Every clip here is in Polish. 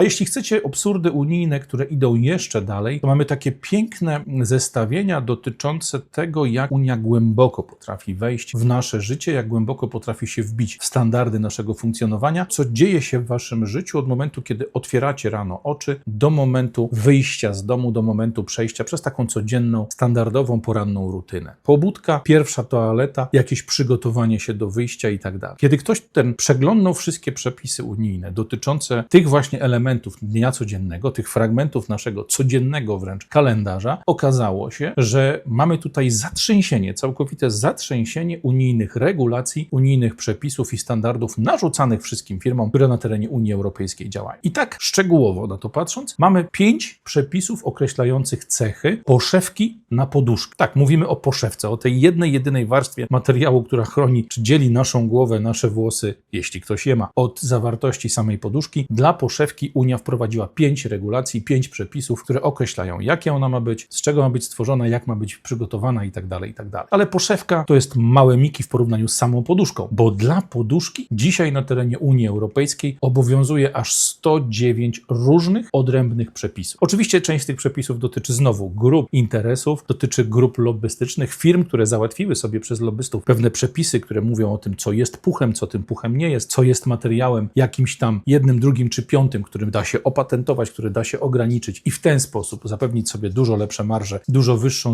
A jeśli chcecie absurdy unijne, które idą jeszcze dalej, to mamy takie piękne zestawienia dotyczące tego, jak Unia głęboko potrafi wejść w nasze życie, jak głęboko potrafi się wbić w standardy naszego funkcjonowania, co dzieje się w waszym życiu od momentu, kiedy otwieracie rano oczy, do momentu wyjścia z domu, do momentu przejścia przez taką codzienną, standardową, poranną rutynę. Pobudka, pierwsza toaleta, jakieś przygotowanie się do wyjścia i tak dalej. Kiedy ktoś ten przeglądnął wszystkie przepisy unijne dotyczące tych właśnie elementów dnia codziennego, tych fragmentów naszego codziennego wręcz kalendarza, okazało się, że mamy tutaj zatrzęsienie, całkowite zatrzęsienie unijnych regulacji, unijnych przepisów i standardów narzucanych wszystkim firmom, które na terenie Unii Europejskiej działają. I tak szczegółowo na to patrząc, mamy pięć przepisów określających cechy poszewki na poduszkę. Tak, mówimy o poszewce, o tej jednej, jedynej warstwie materiału, która chroni czy dzieli naszą głowę, nasze włosy, jeśli ktoś je ma, od zawartości samej poduszki. Dla poszewki Unia wprowadziła pięć regulacji, pięć przepisów, które określają, jakie ona ma być, z czego ma być stworzona, jak ma być przygotowana i tak dalej, i tak. Ale poszewka to jest małe miki w porównaniu z samą poduszką, bo dla poduszki dzisiaj na terenie Unii Europejskiej obowiązuje aż 109 różnych, odrębnych przepisów. Oczywiście część z tych przepisów dotyczy znowu grup interesów, dotyczy grup lobbystycznych, firm, które załatwiły sobie przez lobbystów pewne przepisy, które mówią o tym, co jest puchem, co tym puchem nie jest, co jest materiałem jakimś tam jednym, drugim czy piątym, którym da się opatentować, który da się ograniczyć i w ten sposób zapewnić sobie dużo lepsze marże, dużo wyższą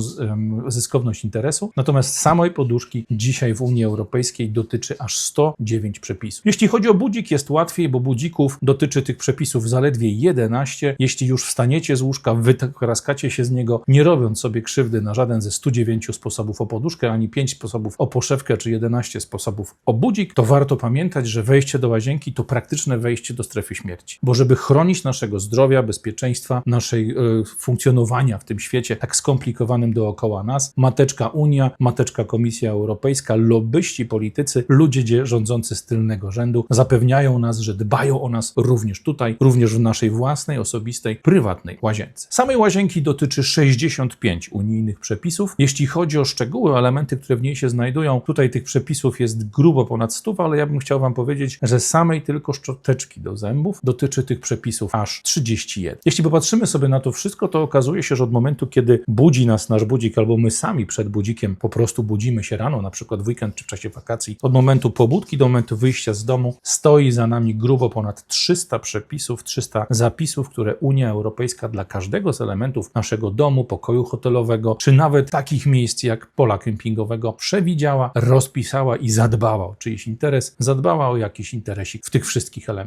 zyskowność interesu. Natomiast samej poduszki dzisiaj w Unii Europejskiej dotyczy aż 109 przepisów. Jeśli chodzi o budzik, jest łatwiej, bo budzików dotyczy tych przepisów zaledwie 11. Jeśli już wstaniecie z łóżka, wykraskacie się z niego, nie robiąc sobie krzywdy na żaden ze 109 sposobów o poduszkę, ani 5 sposobów o poszewkę, czy 11 sposobów o budzik, to warto pamiętać, że wejście do łazienki to praktyczne wejście do strefy śmierci. Bo żeby chronić naszego zdrowia, bezpieczeństwa, naszej e, funkcjonowania w tym świecie tak skomplikowanym dookoła nas, mateczka Unia, mateczka Komisja Europejska, lobbyści, politycy, ludzie dzie- rządzący z tylnego rzędu zapewniają nas, że dbają o nas również tutaj, również w naszej własnej, osobistej, prywatnej łazience. Samej łazienki dotyczy 65 unijnych przepisów. Jeśli chodzi o szczegóły, elementy, które w niej się znajdują, tutaj tych przepisów jest grubo ponad 100, ale ja bym chciał Wam powiedzieć, że samej tylko szczoteczki do zębów dotyczy tych przepisów aż 31. Jeśli popatrzymy sobie na to wszystko, to okazuje się, że od momentu, kiedy budzi nas nasz budzik, albo my sami przed budzikiem po prostu budzimy się rano, na przykład w weekend czy w czasie wakacji, od momentu pobudki do momentu wyjścia z domu, stoi za nami grubo ponad 300 przepisów, 300 zapisów, które Unia Europejska dla każdego z elementów naszego domu, pokoju hotelowego, czy nawet takich miejsc jak pola kempingowego przewidziała, rozpisała i zadbała o czyjś interes, zadbała o jakiś interesik w tych wszystkich elementach.